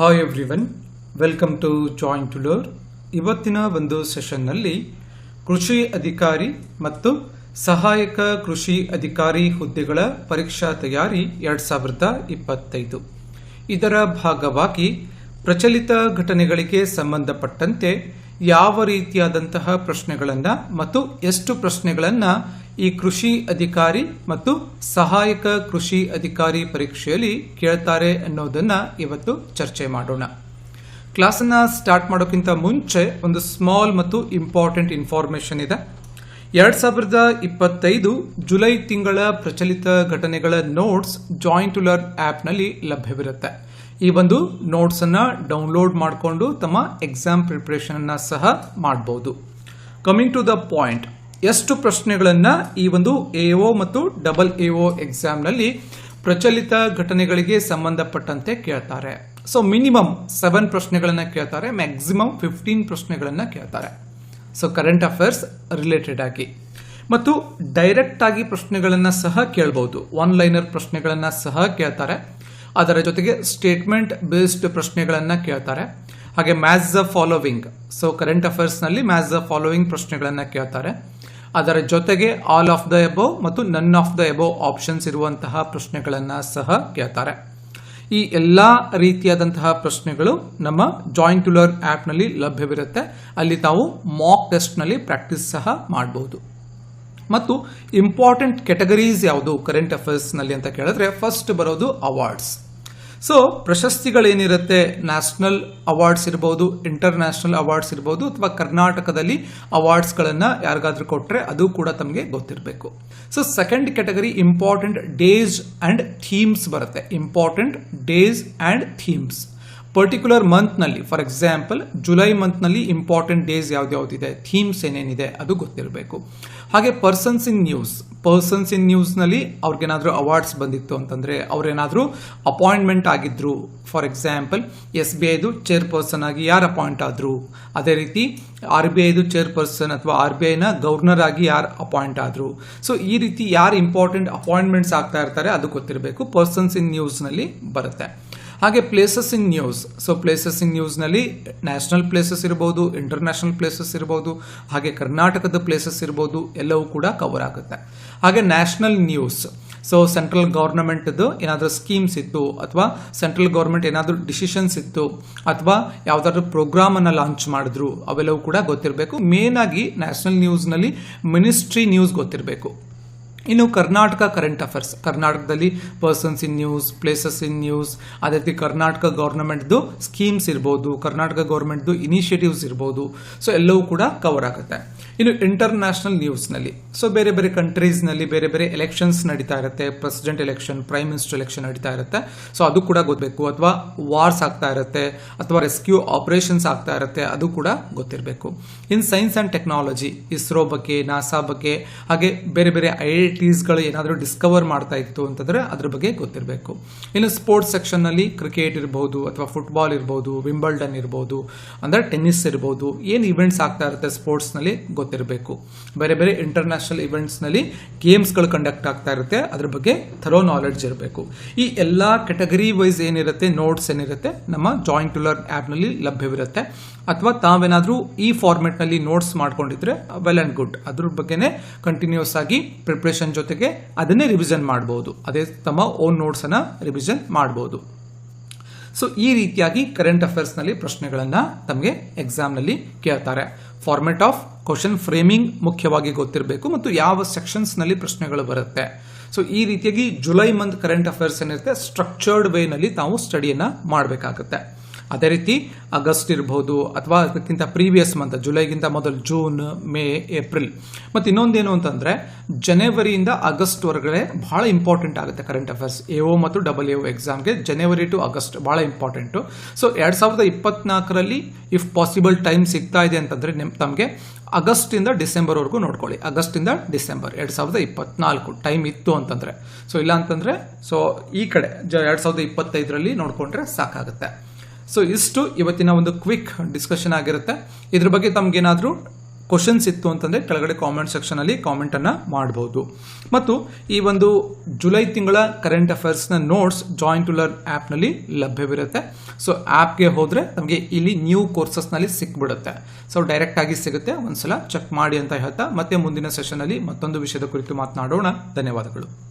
Hi everyone welcome to join to lore ಇವತ್ತಿನ ಒಂದು ಸೆಷನ್ನಲ್ಲಿ ಕೃಷಿ ಅಧಿಕಾರಿ ಮತ್ತು ಸಹಾಯಕ ಕೃಷಿ ಅಧಿಕಾರಿ ಹುದ್ದೆಗಳ ಪರೀಕ್ಷಾ ತಯಾರಿ ಎರಡ್ ಸಾವಿರದ ಇಪ್ಪತ್ತೈದು. ಇದರ ಭಾಗವಾಗಿ ಪ್ರಚಲಿತ ಘಟನೆಗಳಿಗೆ ಸಂಬಂಧಪಟ್ಟಂತೆ ಯಾವ ರೀತಿಯಾದಂತಹ ಪ್ರಶ್ನೆಗಳನ್ನು ಮತ್ತು ಎಷ್ಟು ಪ್ರಶ್ನೆಗಳನ್ನು ಈ ಕೃಷಿ ಅಧಿಕಾರಿ ಮತ್ತು ಸಹಾಯಕ ಕೃಷಿ ಅಧಿಕಾರಿ ಪರೀಕ್ಷೆಯಲ್ಲಿ ಕೇಳ್ತಾರೆ ಅನ್ನೋದನ್ನ ಇವತ್ತು ಚರ್ಚೆ ಮಾಡೋಣ. ಕ್ಲಾಸನ್ನ ಸ್ಟಾರ್ಟ್ ಮಾಡೋಕ್ಕಿಂತ ಮುಂಚೆ ಒಂದು ಸ್ಮಾಲ್ ಮತ್ತು ಇಂಪಾರ್ಟೆಂಟ್ ಇನ್ಫಾರ್ಮೇಶನ್ ಇದೆ. ಎರಡ್ ಸಾವಿರದ ಇಪ್ಪತ್ತೈದು ಜುಲೈ ತಿಂಗಳ ಪ್ರಚಲಿತ ಘಟನೆಗಳ ನೋಟ್ಸ್ ಜಾಯಿಂಟ್ ಟು ಲರ್ನ್ ಆ್ಯಪ್ನಲ್ಲಿ ಲಭ್ಯವಿರುತ್ತೆ. ಈ ಒಂದು ನೋಟ್ಸ್ ಅನ್ನ ಡೌನ್ಲೋಡ್ ಮಾಡಿಕೊಂಡು ತಮ್ಮ ಎಕ್ಸಾಮ್ ಪ್ರಿಪರೇಷನ್ ಅನ್ನ ಸಹ ಮಾಡಬಹುದು ಕಮಿಂಗ್ ಟು ದ ಪಾಯಿಂಟ್. ಎಷ್ಟು ಪ್ರಶ್ನೆಗಳನ್ನ ಈ ಒಂದು ಎಒ ಮತ್ತು ಡಬಲ್ ಎಒ ಎಕ್ಸಾಮ್ನಲ್ಲಿ ಪ್ರಚಲಿತ ಘಟನೆಗಳಿಗೆ ಸಂಬಂಧಪಟ್ಟಂತೆ ಕೇಳ್ತಾರೆ. ಸೊ ಮಿನಿಮಮ್ ಸೆವೆನ್ ಪ್ರಶ್ನೆಗಳನ್ನ ಕೇಳ್ತಾರೆ ಮ್ಯಾಕ್ಸಿಮಮ್ ಫಿಫ್ಟೀನ್ ಪ್ರಶ್ನೆಗಳನ್ನ ಕೇಳ್ತಾರೆ. ಸೊ ಕರೆಂಟ್ ಅಫೇರ್ಸ್ ರಿಲೇಟೆಡ್ ಆಗಿ. ಮತ್ತು ಡೈರೆಕ್ಟ್ ಆಗಿ ಪ್ರಶ್ನೆಗಳನ್ನ ಸಹ ಕೇಳಬಹುದು ಒನ್ ಲೈನರ್ ಪ್ರಶ್ನೆಗಳನ್ನ ಸಹ ಕೇಳ್ತಾರೆ. ಅದರ ಜೊತೆಗೆ ಸ್ಟೇಟ್ಮೆಂಟ್ ಬೇಸ್ಡ್ ಪ್ರಶ್ನೆಗಳನ್ನ ಕೇಳ್ತಾರೆ. ಹಾಗೆ maths the following so current ಅಫೇರ್ಸ್ನಲ್ಲಿ maths the following ಪ್ರಶ್ನೆಗಳನ್ನ ಕೇಳ್ತಾರೆ. ಅದರ ಜೊತೆಗೆ ಆಲ್ ಆಫ್ ದ ಎಬೋ ಮತ್ತು none of the above options ಇರುವಂತಹ ಪ್ರಶ್ನೆಗಳನ್ನು ಸಹ ಕೇಳ್ತಾರೆ. ಈ ಎಲ್ಲ ರೀತಿಯಾದಂತಹ ಪ್ರಶ್ನೆಗಳು ನಮ್ಮ ಜಾಯಿಂಟ್ ಟು ಲರ್ನ್ ಆ್ಯಪ್ನಲ್ಲಿ ಲಭ್ಯವಿರುತ್ತೆ. ಅಲ್ಲಿ ತಾವು ಮಾಕ್ ಟೆಸ್ಟ್ನಲ್ಲಿ ಪ್ರಾಕ್ಟೀಸ್ ಸಹ ಮಾಡಬಹುದು ಮತ್ತು ಇಂಪಾರ್ಟೆಂಟ್ ಕೆಟಗರೀಸ್ ಯಾವುದು ಕರೆಂಟ್ ಅಫೇರ್ಸ್ನಲ್ಲಿ ಅಂತ ಕೇಳಿದ್ರೆ ಫಸ್ಟ್ ಬರೋದು ಅವಾರ್ಡ್ಸ್ ಸೊ ಪ್ರಶಸ್ತಿಗಳೇನಿರುತ್ತೆ? ನ್ಯಾಷನಲ್ ಅವಾರ್ಡ್ಸ್ ಇರ್ಬೋದು ಇಂಟರ್ನ್ಯಾಷನಲ್ ಅವಾರ್ಡ್ಸ್ ಇರ್ಬೋದು, ಅಥವಾ ಕರ್ನಾಟಕದಲ್ಲಿ ಅವಾರ್ಡ್ಸ್ಗಳನ್ನು ಯಾರಿಗಾದ್ರೂ ಕೊಟ್ಟರೆ ಅದು ಕೂಡ ತಮಗೆ ಗೊತ್ತಿರಬೇಕು. So second category important days and themes ಬರುತ್ತೆ. Important days and themes particular ಮಂತ್ನಲ್ಲಿ for example July ಮಂತ್ನಲ್ಲಿ ಇಂಪಾರ್ಟೆಂಟ್ ಡೇಸ್ ಯಾವ್ದ್ಯಾವ್ದಿದೆ ಥೀಮ್ಸ್ ಏನೇನಿದೆ, ಅದು ಗೊತ್ತಿರಬೇಕು. ಹಾಗೆ persons in news persons in ನ್ಯೂಸ್ನಲ್ಲಿ ಅವ್ರಿಗೇನಾದರೂ ಅವಾರ್ಡ್ಸ್ ಬಂದಿತ್ತು ಅಂತಂದರೆ, ಅವ್ರೇನಾದರೂ ಅಪಾಯಿಂಟ್ಮೆಂಟ್ ಆಗಿದ್ರು. ಫಾರ್ ಎಕ್ಸಾಂಪಲ್ ಎಸ್ ಬಿ ಐದು ಚೇರ್ಪರ್ಸನ್ ಆಗಿ ಯಾರು ಅಪಾಯಿಂಟ್ ಆದರು? ಅದೇ ರೀತಿ ಆರ್ ಬಿ ಐದು ಚೇರ್ಪರ್ಸನ್ ಅಥವಾ ಆರ್ ಬಿ ಐನ ಗವರ್ನರ್ ಆಗಿ ಯಾರು ಅಪಾಯಿಂಟ್ ಆದರು? ಸೊ ಈ ರೀತಿ ಯಾರು ಇಂಪಾರ್ಟೆಂಟ್ ಅಪಾಯಿಂಟ್ಮೆಂಟ್ಸ್ ಆಗ್ತಾ ಇರ್ತಾರೆ, ಅದು ಗೊತ್ತಿರಬೇಕು. ಪರ್ಸನ್ಸ್ ಇನ್ ನ್ಯೂಸ್ನಲ್ಲಿ ಬರುತ್ತೆ. ಹಾಗೆ places in news so places in ನ್ಯೂಸ್ನಲ್ಲಿ national places ಇರ್ಬೋದು ಇಂಟರ್ನ್ಯಾಷನಲ್ ಪ್ಲೇಸಸ್ ಇರ್ಬೋದು, ಹಾಗೆ ಕರ್ನಾಟಕದ ಪ್ಲೇಸಸ್ ಇರ್ಬೋದು, ಎಲ್ಲವೂ ಕೂಡ ಕವರ್ ಆಗುತ್ತೆ. ಹಾಗೆ ನ್ಯಾಷನಲ್ ನ್ಯೂಸ್ ಸೊ ಸೆಂಟ್ರಲ್ ಗೌರ್ನಮೆಂಟ್ದು ಏನಾದರೂ ಸ್ಕೀಮ್ಸ್ ಇತ್ತು, ಅಥವಾ ಸೆಂಟ್ರಲ್ ಗೌರ್ಮೆಂಟ್ ಏನಾದರೂ ಡಿಸಿಷನ್ಸ್ ಇತ್ತು, ಅಥವಾ ಯಾವುದಾದ್ರೂ ಪ್ರೋಗ್ರಾಮನ್ನು ಲಾಂಚ್ ಮಾಡಿದ್ರು, ಅವೆಲ್ಲವೂ ಕೂಡ ಗೊತ್ತಿರಬೇಕು. ಮೇನ್ ಆಗಿ ನ್ಯಾಷನಲ್ ನ್ಯೂಸ್ನಲ್ಲಿ ಮಿನಿಸ್ಟ್ರಿ ನ್ಯೂಸ್ ಗೊತ್ತಿರಬೇಕು. ಇನ್ನು ಕರ್ನಾಟಕ ಕರೆಂಟ್ ಅಫೇರ್ಸ್ ಕರ್ನಾಟಕದಲ್ಲಿ persons in news places in news ಅದೇ ರೀತಿ ಕರ್ನಾಟಕ ಗೌರ್ಮೆಂಟ್ದು ಸ್ಕೀಮ್ಸ್ ಇರ್ಬೋದು, ಕರ್ನಾಟಕ ಗೌರ್ಮೆಂಟ್ದು ಇನಿಷಿಯೇಟಿವ್ಸ್ ಇರ್ಬೋದು ಸೊ ಎಲ್ಲವೂ ಕೂಡ ಕವರ್ ಆಗುತ್ತೆ. ಇನ್ನು ಇಂಟರ್ನ್ಯಾಷನಲ್ ನ್ಯೂಸ್ನಲ್ಲಿ ಸೊ ಬೇರೆ ಬೇರೆ ಕಂಟ್ರೀಸ್ನಲ್ಲಿ ಬೇರೆ ಬೇರೆ ಎಲೆಕ್ಷನ್ಸ್ ನಡೀತಾ ಇರುತ್ತೆ president election prime minister election ನಡೀತಾ ಇರುತ್ತೆ ಸೊ ಅದು ಕೂಡ ಗೊತ್ತಬೇಕು, ಅಥವಾ ವಾರ್ಸ್ ಆಗ್ತಾ ಇರುತ್ತೆ, ಅಥವಾ ರೆಸ್ಕ್ಯೂ ಆಪರೇಷನ್ಸ್ ಆಗ್ತಾ ಇರುತ್ತೆ, ಅದು ಕೂಡ ಗೊತ್ತಿರಬೇಕು. In science and technology ISRO ಬಗ್ಗೆ ನಾಸಾ ಬಗ್ಗೆ, ಹಾಗೆ ಬೇರೆ ಬೇರೆ ಐ ಐ ಟಿಸ್ಗಳು ಏನಾದರೂ ಡಿಸ್ಕವರ್ ಮಾಡ್ತಾ ಇತ್ತು ಅಂತಂದರೆ ಅದ್ರ ಬಗ್ಗೆ ಗೊತ್ತಿರಬೇಕು. ಇನ್ನು ಸ್ಪೋರ್ಟ್ಸ್ ಸೆಕ್ಷನ್ನಲ್ಲಿ ಕ್ರಿಕೆಟ್ ಇರ್ಬೋದು ಅಥವಾ ಫುಟ್ಬಾಲ್ ಇರ್ಬೋದು ವಿಂಬಲ್ಡನ್ ಇರ್ಬೋದು, ಅಂದರೆ ಟೆನ್ನಿಸ್ ಇರ್ಬೋದು, ಏನು ಇವೆಂಟ್ಸ್ ಆಗ್ತಾ ಇರುತ್ತೆ ಸ್ಪೋರ್ಟ್ಸ್ನಲ್ಲಿ ಗೊತ್ತಿರಬೇಕು. ಬೇರೆ ಬೇರೆ ಇಂಟರ್ನ್ಯಾಷನಲ್ ಇವೆಂಟ್ಸ್ನಲ್ಲಿ ಗೇಮ್ಸ್ಗಳು ಕಂಡಕ್ಟ್ ಆಗ್ತಾ ಇರುತ್ತೆ, ಅದ್ರ ಬಗ್ಗೆ ಥರೋ ನಾಲೆಡ್ಜ್ ಇರಬೇಕು. ಈ ಎಲ್ಲ ಕೆಟಗರಿ ವೈಸ್ ಏನಿರುತ್ತೆ ನೋಟ್ಸ್ ಏನಿರುತ್ತೆ, ನಮ್ಮ ಜಾಯಿಂಟ್ ಟುಲರ್ ಆ್ಯಪ್ನಲ್ಲಿ ಲಭ್ಯವಿರುತ್ತೆ. ಅಥವಾ ತಾವೇನಾದರೂ ಈ ಫಾರ್ಮೆಟ್ನಲ್ಲಿ ನೋಟ್ಸ್ ಮಾಡ್ಕೊಂಡಿದ್ರೆ ವೆಲ್ ಆ್ಯಂಡ್ ಗುಡ್ ಅದ್ರ ಬಗ್ಗೆನೇ ಕಂಟಿನ್ಯೂಸ್ ಆಗಿ ಪ್ರಿಪ್ರೇಷನ್ ಜೊತೆಗೆ ಅದನ್ನೇ ರಿವಿಷನ್ ಮಾಡ್ಬೋದು. ಅದೇ ತಮ್ಮ ಓನ್ ನೋಟ್ಸನ್ನು ರಿವಿಷನ್ ಮಾಡ್ಬೋದು. ಸೊ ಈ ರೀತಿಯಾಗಿ ಕರೆಂಟ್ ಅಫೇರ್ಸ್ನಲ್ಲಿ ಪ್ರಶ್ನೆಗಳನ್ನು ತಮಗೆ ಎಕ್ಸಾಮ್ನಲ್ಲಿ ಕೇಳ್ತಾರೆ. ಫಾರ್ಮೆಟ್ ಆಫ್ ಕ್ವಶನ್ ಫ್ರೇಮಿಂಗ್ ಮುಖ್ಯವಾಗಿ ಗೊತ್ತಿರಬೇಕು ಮತ್ತು ಯಾವ ಸೆಕ್ಷನ್ಸ್ನಲ್ಲಿ ಪ್ರಶ್ನೆಗಳು ಬರುತ್ತೆ. ಸೊ ಈ ರೀತಿಯಾಗಿ ಜುಲೈ ಮಂತ್ ಕರೆಂಟ್ ಅಫೇರ್ಸ್ ಏನಿರುತ್ತೆ ಸ್ಟ್ರಕ್ಚರ್ಡ್ ವೇನಲ್ಲಿ ತಾವು ಸ್ಟಡಿಯನ್ನು ಮಾಡಬೇಕಾಗುತ್ತೆ. ಅದೇ ರೀತಿ ಆಗಸ್ಟ್ ಇರ್ಬೋದು ಅಥವಾ ಅದಕ್ಕಿಂತ ಪ್ರೀವಿಯಸ್ ಮಂತ್, ಜುಲೈಗಿಂತ ಮೊದಲು ಜೂನ್, ಮೇ, ಏಪ್ರಿಲ್. ಮತ್ತು ಇನ್ನೊಂದೇನು ಅಂತಂದರೆ, ಜನವರಿಯಿಂದ ಆಗಸ್ಟ್ ವರೆಗೆ ಬಹಳ ಇಂಪಾರ್ಟೆಂಟ್ ಆಗುತ್ತೆ ಕರೆಂಟ್ ಅಫೇರ್ಸ್ ಎ ಒ ಮತ್ತು ಡಬಲ್ ಎ ಒ ಎಕ್ಸಾಮ್ಗೆ ಜನವರಿ ಟು ಆಗಸ್ಟ್ ಭಾಳ ಇಂಪಾರ್ಟೆಂಟು ಸೊ ಎರಡು ಸಾವಿರದ ಇಪ್ಪತ್ನಾಲ್ಕರಲ್ಲಿ ಇಫ್ ಪಾಸಿಬಲ್ ಟೈಮ್ ಸಿಗ್ತಾ ಇದೆ ಅಂತಂದರೆ ನಿಮ್, ತಮಗೆ ಡಿಸೆಂಬರ್ ಡಿಸೆಂಬರ್ವರೆಗೂ ನೋಡ್ಕೊಳ್ಳಿ. ಆಗಸ್ಟಿಂದ ಡಿಸೆಂಬರ್, ಎರಡು ಸಾವಿರದ ಇಪ್ಪತ್ನಾಲ್ಕು ಟೈಮ್ ಇತ್ತು ಅಂತಂದರೆ. ಸೊ ಇಲ್ಲ ಅಂತಂದರೆ ಸೊ ಈ ಕಡೆ ಜ, ಎರಡು ಸಾವಿರದ ಇಪ್ಪತ್ತೈದರಲ್ಲಿ ನೋಡಿಕೊಂಡ್ರೆ ಸಾಕಾಗುತ್ತೆ. ಸೊ ಇಷ್ಟು ಇವತ್ತಿನ ಒಂದು ಕ್ವಿಕ್ ಡಿಸ್ಕಷನ್ ಆಗಿರುತ್ತೆ. ಇದ್ರ ಬಗ್ಗೆ ತಮ್ಗೇನಾದ್ರೂ ಕ್ವಶನ್ಸ್ ಇತ್ತು ಅಂತಂದರೆ ಕೆಳಗಡೆ ಕಾಮೆಂಟ್ ಸೆಕ್ಷನಲ್ಲಿ ಕಾಮೆಂಟನ್ನು ಮಾಡಬಹುದು ಮತ್ತು ಈ ಒಂದು ಜುಲೈ ತಿಂಗಳ ಕರೆಂಟ್ ಅಫೇರ್ಸ್ನ ನೋಟ್ಸ್ ಜಾಯಿನ್ ಟು ಲರ್ನ್ ಆ್ಯಪ್ನಲ್ಲಿ ಲಭ್ಯವಿರುತ್ತೆ ಸೊ ಆ್ಯಪ್ಗೆ ಹೋದರೆ ನಮಗೆ ಇಲ್ಲಿ ನ್ಯೂ ಕೋರ್ಸಸ್ನಲ್ಲಿ ಸಿಕ್ಬಿಡುತ್ತೆ. ಸೊ ಡೈರೆಕ್ಟ್ ಆಗಿ ಸಿಗುತ್ತೆ. ಒಂದ್ಸಲ ಚೆಕ್ ಮಾಡಿ ಅಂತ ಹೇಳ್ತಾ ಮತ್ತೆ ಮುಂದಿನ ಸೆಷನಲ್ಲಿ ಮತ್ತೊಂದು ವಿಷಯದ ಕುರಿತು ಮಾತನಾಡೋಣ. ಧನ್ಯವಾದಗಳು.